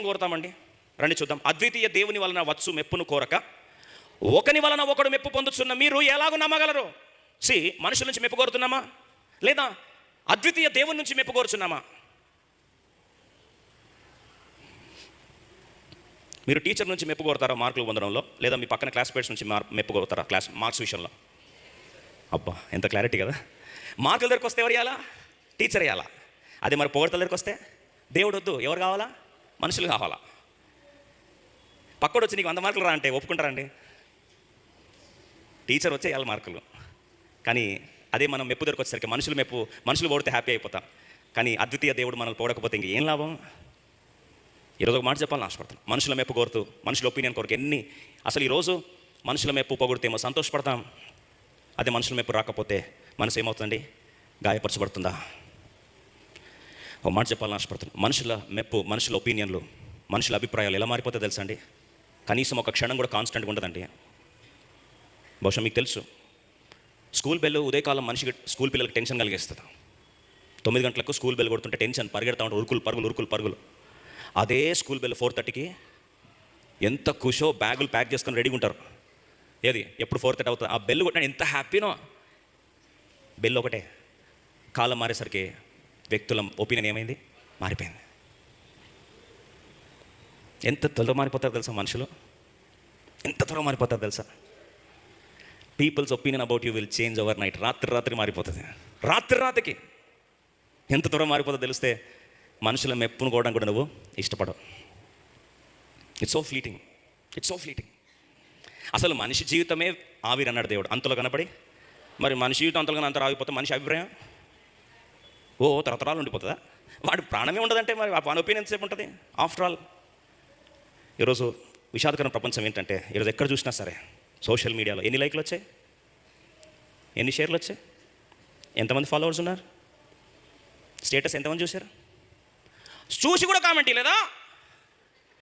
ఏం కోరుతామండి? రండి చూద్దాం. అద్వితీయ దేవుని వలన వచ్చు మెప్పును కోరక ఒకని వలన ఒకడు మెప్పు పొందుతున్న మీరు ఎలాగో నమ్మగలరు? సి మనుషుల నుంచి మెప్పు కోరుతున్నామా? లేదా అద్వితీయ దేవుని నుంచి మెప్పు కోరుచున్నామా? మీరు టీచర్ నుంచి మెప్పు కోరుతారా మార్కులు పొందడంలో? లేదా మీ పక్కన క్లాస్మేట్స్ నుంచి మార్ మెప్పు కోరుతారా క్లాస్ మార్క్స్ విషయంలో? అబ్బా ఎంత క్లారిటీ కదా. మార్కుల దగ్గరికి వస్తే ఎవరు ఇవ్వాలా టీచర్ ఇవ్వాలా అదే మరి పొగడతల దగ్గరికి వస్తే? దేవుడు వద్దు. ఎవరు కావాలా? మనుషులు కావాలా? పక్కడు వచ్చి నీకు వంద మార్కులు రా అంటే ఒప్పుకుంటారండి. టీచర్ వచ్చే ఇవ్వాలి మార్కులు. కానీ అదే మనం మెప్పు దగ్గరికి వచ్చేసరికి మనుషులు మెప్పు మనుషులు ఓడితే హ్యాపీ అయిపోతాం. కానీ అద్వితీయ దేవుడు మనల్ని పోడకపోతే ఇంక ఏం లాభం? ఈరోజు ఒక మాట చెప్పాలని ఆశపడతాను మనుషుల మెప్పు కోరుతూ మనుషుల ఒపీనియన్ కొరకు ఎన్ని అసలు ఈరోజు మనుషుల మెప్పు పొగిడితేమో సంతోషపడతాం. అదే మనుషుల మెప్పు రాకపోతే మనసు ఏమవుతుందండి? గాయపరచబడుతుందా? ఒక మాట చెప్పాలని ఆశపడుతున్నాను మనుషుల మెప్పు మనుషుల ఒపీనియన్లు మనుషుల అభిప్రాయాలు ఎలా మారిపోతే తెలుసా అండి కనీసం ఒక క్షణం కూడా కాన్స్టెంట్గా ఉండదండి. బహుశా మీకు తెలుసు. స్కూల్ బెల్ ఉదయకాలం మనిషికి స్కూల్ పిల్లలకి టెన్షన్ కలిగిస్తుంది. తొమ్మిది గంటలకు స్కూల్ బెల్ కొడుతుంటే టెన్షన్ పరిగెడతా ఉంటారు ఉరుకులు పరుగులు ఉరుకులు పరుగులు. అదే స్కూల్ బెల్ ఫోర్ థర్టీకి ఎంత ఖుషో బ్యాగులు ప్యాక్ చేసుకొని రెడీగా ఉంటారు. ఏది? ఎప్పుడు ఫోర్ థర్టీ అవుతుంది? ఆ బెల్ కొట్టిన ఎంత హ్యాపీనో? బెల్ ఒకటే. కాలం మారేసరికి వ్యక్తుల ఒపీనియన్ ఏమైంది? మారిపోయింది. ఎంత త్వరలో మారిపోతారు తెలుసా మనుషులు? ఎంత త్వరగా మారిపోతారు తెలుసా? People's opinion about you will change overnight రాత్రి రాత్రి మారిపోతుంది. రాత్రి రాత్రికి ఎంత త్వరగా మారిపోతుందో తెలిస్తే మనుషుల మెప్పును కూడా కూడా నువ్వు ఇష్టపడవు. It's so fleeting it's so fleeting అసలు మనిషి జీవితమే ఆవిరి అన్నాడు దేవుడు. అంతలో కనపడి మరి మనిషి జీవితం అంతలో అంత ఆగిపోతే మనిషి అభిప్రాయం? ఓ తరతరాలు ఉండిపోతుందా? వాడి ప్రాణమే ఉండదంటే మరి ఆ వాని ఒపీనియన్ సేపు ఉంటుంది? ఆఫ్టర్ ఆల్ ఈరోజు విషాదకరం ప్రపంచం ఏంటంటే ఈరోజు ఎక్కడ చూసినా సరే సోషల్ మీడియాలో ఎన్ని లైక్లు వచ్చాయి? ఎన్ని షేర్లు వచ్చాయి? ఎంతమంది ఫాలోవర్స్ ఉన్నారు? స్టేటస్ ఎంతమంది చూశారు? చూసి కూడా కామెంట్ లేదా